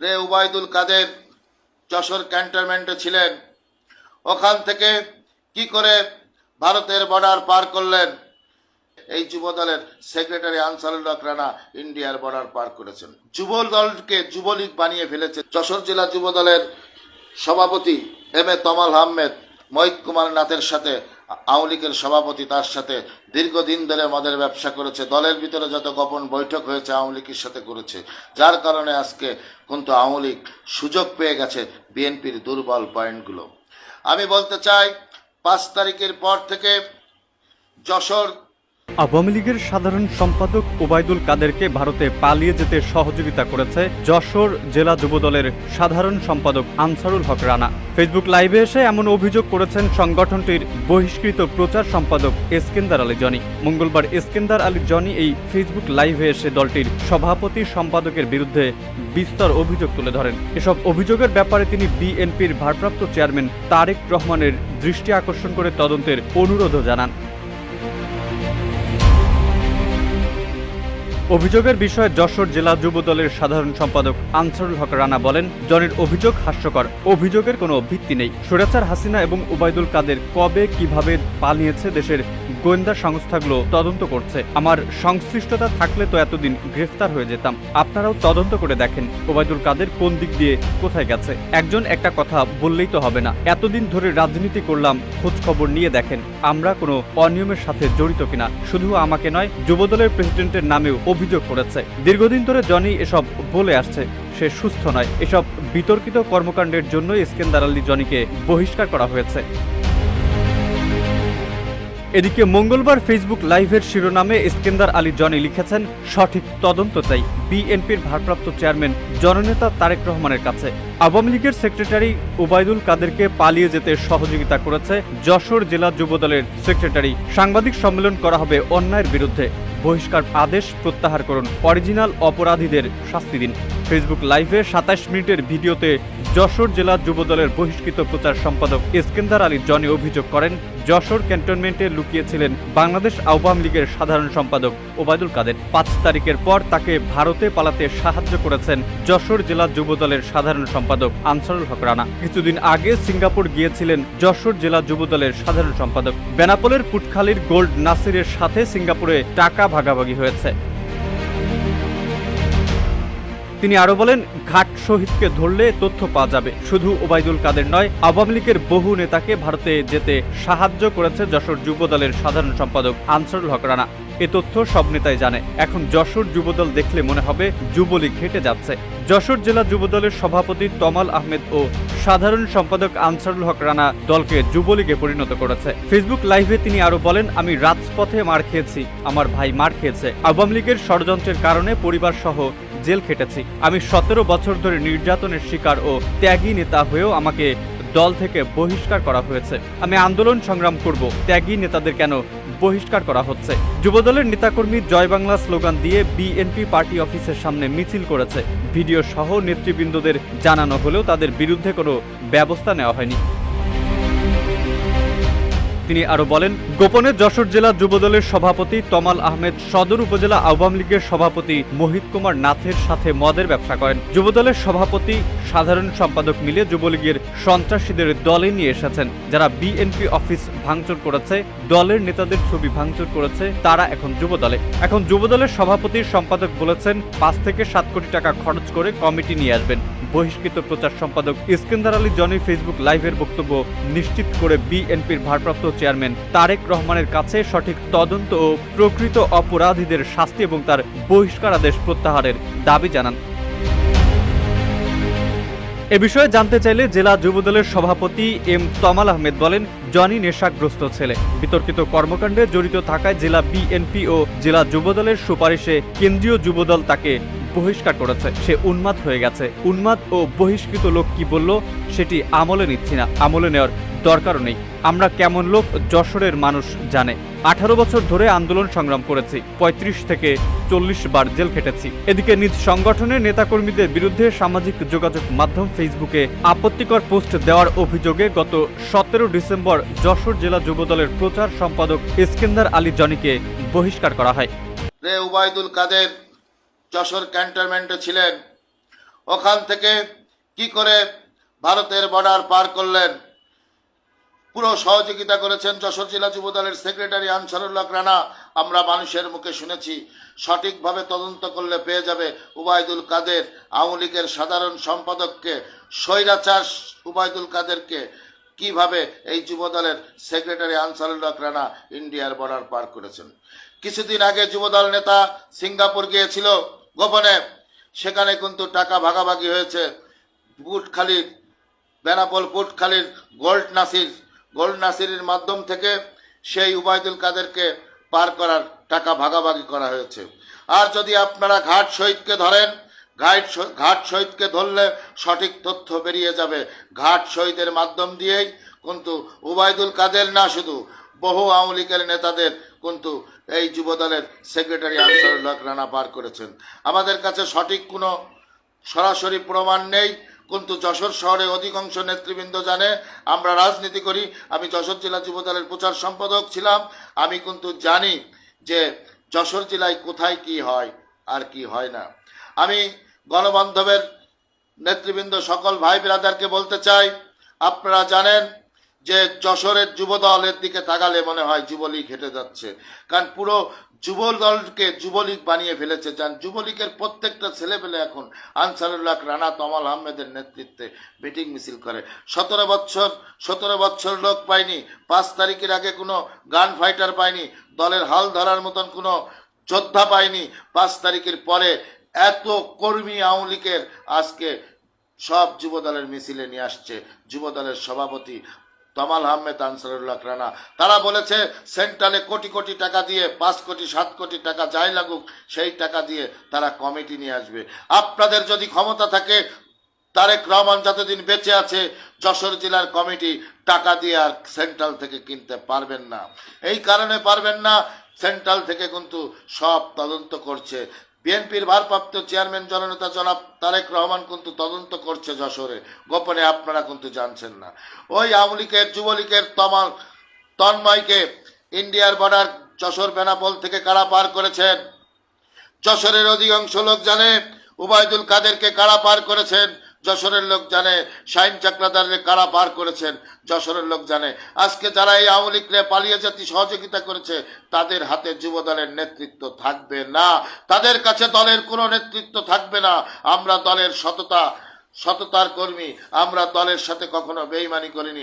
রে উবায়দুল কাদের যশোর ক্যান্টনমেন্টে ছিলেন। ওখান থেকে কি করে ভারতের বর্ডার পার করলেন? এই যুব দলের সেক্রেটারি আনসারুল হক রানা ইন্ডিয়ার বর্ডার পার করেছেন। যুব দলকে যুবলীগ বানিয়ে ফেলেছে যশোর জেলা যুব দলের সভাপতি এম এ তমাল আহমেদ, মহিত কুমার নাথের সাথে আওয়ামী লীগের সভাপতি তার সাথে দীর্ঘদিন ধরে মদের ব্যবসা করেছে, দলের ভিতরে যত গোপন বৈঠক হয়েছে আওয়ামী লীগের সাথে করেছে। যার কারণে আজকে কিন্তু আওয়ামী লীগ সুযোগ পেয়ে গেছে বিএনপির দুর্বল পয়েন্টগুলো। আমি বলতে চাই, পাঁচ তারিখের পর থেকে যশোর আওয়ামী লীগের সাধারণ সম্পাদক ওবায়দুল কাদেরকে ভারতে পালিয়ে যেতে সহযোগিতা করেছে যশোর জেলা যুবদলের সাধারণ সম্পাদক আনসারুল হক রানা। ফেসবুক লাইভে এসে এমন অভিযোগ করেছেন সংগঠনটির বহিষ্কৃত প্রচার সম্পাদক এসকেন্দার আলী জনি। মঙ্গলবার এসকেন্দার আলী জনি এই ফেসবুক লাইভে এসে দলটির সভাপতি সম্পাদকের বিরুদ্ধে বিস্তর অভিযোগ তুলে ধরেন। এসব অভিযোগের ব্যাপারে তিনি বিএনপির ভারপ্রাপ্ত চেয়ারম্যান তারেক রহমানের দৃষ্টি আকর্ষণ করে তদন্তের অনুরোধও জানান। অভিযোগের বিষয়ে যশোর জেলা যুব দলের সাধারণ সম্পাদক আনসারুল হক রানা বলেন, জনের অভিযোগ হাস্যকর। অভিযোগের কোনো ভিত্তি নেই। সুরেচার হাসিনা এবং উবাইদুল কাদের কবে, কীভাবে পালিয়েছে দেশের গোয়েন্দা সংস্থাগুলো তদন্ত করছে। আমার সংশ্লিষ্টতা থাকলে তো এতদিন গ্রেফতার হয়ে যেতাম। আপনারাও তদন্ত করে দেখেন ওবায়দুল কাদের কোন দিক দিয়ে কোথায় গেছে। একজন একটা কথা বললেই তো হবে না। এতদিন ধরে রাজনীতি করলাম খোঁজ খবর নিয়ে দেখেন, আমরা কোনো অনিয়মের সাথে জড়িত কিনা। শুধু আমাকে নয় যুবদলের প্রেসিডেন্টের নামেও অভিযোগ করেছে। দীর্ঘদিন ধরে জনি এসব বলে আসছে, সে সুস্থ নয়। এসব বিতর্কিত কর্মকাণ্ডের জন্য ইস্কেন্দার আলী জনিকে বহিষ্কার করা হয়েছে। এদিকে মঙ্গলবার ফেসবুক লাইভের শিরোনামে ইস্কেন্দার আলী জনি লিখেছেন, সঠিক তদন্ত চাই। বিএনপির ভারপ্রাপ্ত চেয়ারম্যান জননেতা তারেক রহমানের কাছে। আওয়ামী লীগের সেক্রেটারি ওবায়দুল কাদেরকে পালিয়ে যেতে সহযোগিতা করেছে যশোর জেলা যুবদলের সেক্রেটারি। সাংবাদিক সম্মেলন করা হবে অন্যায়ের বিরুদ্ধে। বহিষ্কার আদেশ প্রত্যাহার করুন। অরিজিনাল অপরাধীদের শাস্তি দিন। ফেসবুক লাইভে সাতাশ মিনিটের ভিডিওতে যশোর জেলা যুবদলের বহিষ্কৃত প্রচার সম্পাদক ইস্কেন্দার আলী জনি অভিযোগ করেন, যশোর ক্যান্টনমেন্টে লুকিয়েছিলেন বাংলাদেশ আওয়ামী লীগের সাধারণ সম্পাদক ওবায়দুল কাদের। পাঁচ তারিখের পর তাকে ভারতে পালাতে সাহায্য করেছেন যশোর জেলা যুবদলের সাধারণ সম্পাদক আনসারুল হক রানা। কিছুদিন আগে সিঙ্গাপুর গিয়েছিলেন যশোর জেলা যুবদলের সাধারণ সম্পাদক। বেনাপোলের পুটখালির গোল্ড নাসিরের সাথে সিঙ্গাপুরে টাকা ভাগাভাগি হয়েছে। তিনি আরও বলেন, ঘাট শহীদকে ধরলে তথ্য পাওয়া যাবে। শুধু ওবায়দুল কাদের নয়, আওয়ামী লীগের বহু নেতাকে ভারতে যেতে সাহায্য করেছে যশোর যুব দলের সাধারণ সম্পাদক আনসারুল হক রানা। এ তথ্য সব নেতাই জানে। এখন যশোর যুবদল দেখলে মনে হবে যুবলীগ হেঁটে যাচ্ছে। যশোর জেলা যুবদলের সভাপতি তমাল আহমেদ ও সাধারণ সম্পাদক আনসারুল হক রানা দলকে যুবলীগে পরিণত করেছে। ফেসবুক লাইভে তিনি আরও বলেন, আমি রাজপথে মার খেয়েছি, আমার ভাই মার খেয়েছে। আওয়ামী লীগের ষড়যন্ত্রের কারণে পরিবার সহ জেল খেটেছি। আমি সতেরো বছর ধরে নির্যাতনের শিকার ও ত্যাগী নেতা হয়েও আমাকে দল থেকে বহিষ্কার করা হয়েছে। আমি আন্দোলন সংগ্রাম করব। ত্যাগী নেতাদের কেন বহিষ্কার করা হচ্ছে? যুবদলের নেতাকর্মী জয় বাংলা স্লোগান দিয়ে বিএনপি পার্টি অফিসের সামনে মিছিল করেছে। ভিডিও সহ নেতৃবৃন্দদের জানানো হলেও তাদের বিরুদ্ধে কোনো ব্যবস্থা নেওয়া হয়নি। তিনি আরও বলেন, গোপনে যশোর জেলা যুবদলের সভাপতি তমাল আহমেদ, সদর উপজেলা আওয়ামী লীগের সভাপতি মোহিত কুমার নাথের সাথে মদের ব্যবসা করেন। যুবদলের সভাপতি, সাধারণ সম্পাদক মিলে যুবলীগের সন্ত্রাসীদের দলে নিয়ে এসেছেন। যারা বিএনপি অফিস ভাঙচুর করেছে, দলের নেতাদের ছবি ভাঙচুর করেছে, তারা এখন যুবদলে। এখন যুবদলের সভাপতির সম্পাদক বলেছেন, পাঁচ থেকে সাত কোটি টাকা খরচ করে কমিটি নিয়ে আসবেন। বহিষ্কৃত প্রচার সম্পাদক ইস্কেন্দার আলী জনি ফেসবুক লাইভের বক্তব্য নিশ্চিত করে বিএনপির ভারপ্রাপ্ত চেয়ারম্যান তারেক রহমানের কাছে সঠিক তদন্ত ও প্রকৃত অপরাধীদের শাস্তি এবং তার বহিষ্কার আদেশ প্রত্যাহারের দাবি জানান। এ বিষয়ে জানতে চাইলে জেলা যুবদলের সভাপতি এম তমাল আহমেদ বলেন, জনি নেশাগ্রস্ত ছেলে। বিতর্কিত কর্মকাণ্ডে জড়িত থাকায় জেলা বিএনপি ও জেলা যুবদলের সুপারিশে কেন্দ্রীয় যুবদল তাকে বহিষ্কার করেছে। সে উন্মাদ হয়ে গেছে। উন্মাদ ও বহিষ্কৃত লোক কি বলল? সেটি আমলে নিচ্ছি না। আমলে নেওয়ার দরকারও নেই। আমরা কেমন লোক, যশোরের মানুষ জানে। আঠারো বছর ধরে আন্দোলন সংগ্রাম করেছি। পঁয়ত্রিশ থেকে চল্লিশ বার জেল খেটেছি। এদিকে নিজ সংগঠনের নেতাকর্মীদের বিরুদ্ধে সামাজিক যোগাযোগ মাধ্যম ফেসবুকে আপত্তিকর পোস্ট দেওয়ার অভিযোগে গত সতেরো ডিসেম্বর যশোর জেলা যুবদলের প্রচার সম্পাদক ইস্কেন্দার আলী জনিকে বহিষ্কার করা হয়। রে উবায়দুল কাদের যশোর ক্যান্টনমেন্টে ছিলেন। ওখান থেকে কি করে ভারতের বর্ডার পার করলেন? পুরো সহযোগিতা করেছেন যশোর জেলা যুব দলের সেক্রেটারি আনসারুল্লাহ রানা। আমরা মানুষের মুখে শুনেছি, সঠিকভাবে তদন্ত করলে পেয়ে যাবে উবায়দুল কাদের, আওয়ামী লীগের সাধারণ সম্পাদককে, স্বৈরাচার উবায়দুল কাদেরকে। কীভাবে এই যুব দলের সেক্রেটারি আনসারুল্লাহ রানা ইন্ডিয়ার বর্ডার পার করেছেন? কিছুদিন আগে যুবদল নেতা সিঙ্গাপুর গিয়েছিল। গোপনে সেখানে কিন্তু টাকা ভাগাভাগি হয়েছে। বুটখালির বেনাপোল পুটখালির গোল্ড নাসির গোল্ড নাসিরের মাধ্যম থেকে সেই উবায়দুল কাদেরকে পার করার টাকা ভাগাভাগি করা হয়েছে। আর যদি আপনারা ঘাট শহীদকে ধরেন, ঘাট ঘাট শহীদকে ধরলে সঠিক তথ্য বেরিয়ে যাবে। ঘাট শহীদের মাধ্যম দিয়েই কিন্তু উবায়দুল কাদের না শুধু বহু আওয়ামী লীগের নেতাদের কিন্তু এই যুবদলের সেক্রেটারি আনসারুল্লাহ রানা পার করেছেন। আমাদের কাছে সঠিক কোনো সরাসরি প্রমাণ নেই, কিন্তু যশোর শহরে অধিকাংশ নেতৃবৃন্দ জানে, আমরা রাজনীতি করি, আমি যশোর জেলা যুবদলের প্রচার সম্পাদক ছিলাম, আমি কিন্তু জানি যে যশোর জেলায় কোথায় কি হয় আর কি হয় না। আমি গণবান্ধবের নেতৃবৃন্দ সকল ভাই ব্রাদারকে বলতে চাই, আপনারা জানেন যে যশোরের যুব দলের দিকে তাকালে মনে হয় যুবলীগ হেঁটে যাচ্ছে। কারণ পুরো যুব দলকে যুবলীগ বানিয়ে ফেলেছে। যান, যুবলীগের প্রত্যেকটা ছেলেপেলে এখন আনসারুল্লাহ রানা তমাল আহমেদের নেতৃত্বে মিটিং মিছিল করে। সতেরো বছর সতেরো বছর লোক পায়নি। পাঁচ তারিখের আগে কোনো গান ফাইটার পায়নি। দলের হাল ধরার মতন কোনো যোদ্ধা পায়নি। পাঁচ তারিখের পরে এত কর্মী আওয়ামী লীগের আজকে সব যুবদলের মিছিলে নিয়ে আসছে। যুবদলের সভাপতি তমাল আহমেদ আনসারুল্লাহ রানা। তারা বলেছে, সেন্ট্রালে কোটি কোটি টাকা দিয়ে, পাঁচ কোটি, সাত কোটি টাকা যাই লাগুক, সেই টাকা দিয়ে তারা কমিটি নিয়ে আসবে। আপনাদের যদি ক্ষমতা থাকে, তারেক রহমান যতদিন বেঁচে আছে, যশোর জেলার কমিটি টাকা দিয়ে আর সেন্ট্রাল থেকে কিনতে পারবেন না। এই কারণে পারবেন না, সেন্ট্রাল থেকে কিন্তু সব তদন্ত করছে। বিএনপির ভারপ্রাপ্ত চেয়ারম্যান জননেতা জনাব তারেক রহমান কিন্তু তদন্ত করছে যশোরে। গোপনে আপনারা কিন্তু জানছেন না। ওই আওয়ামী লীগের, যুবলীগের তমাল তন্ময়কে ইন্ডিয়ার বর্ডার যশোর বেনাপোল থেকে কারা পার করেছেন? যশোরের অধিকাংশ লোক জানে, উবায়দুল কাদেরকে কারা পার করেছেন? যশোরের লোক জানে, শাহিন চাকলাদারের কারা পার করেছেন, যশোরের লোক জানে। আজকে যারা এই আওয়ামী লীগ পালিয়ে জাতি সহযোগিতা করেছে, তাদের হাতে যুব দলের নেতৃত্ব থাকবে না। তাদের কাছে দলের কোনো নেতৃত্ব থাকবে না। আমরা দলের সততা, সততার কর্মী। আমরা দলের সাথে কখনো বেইমানি করিনি।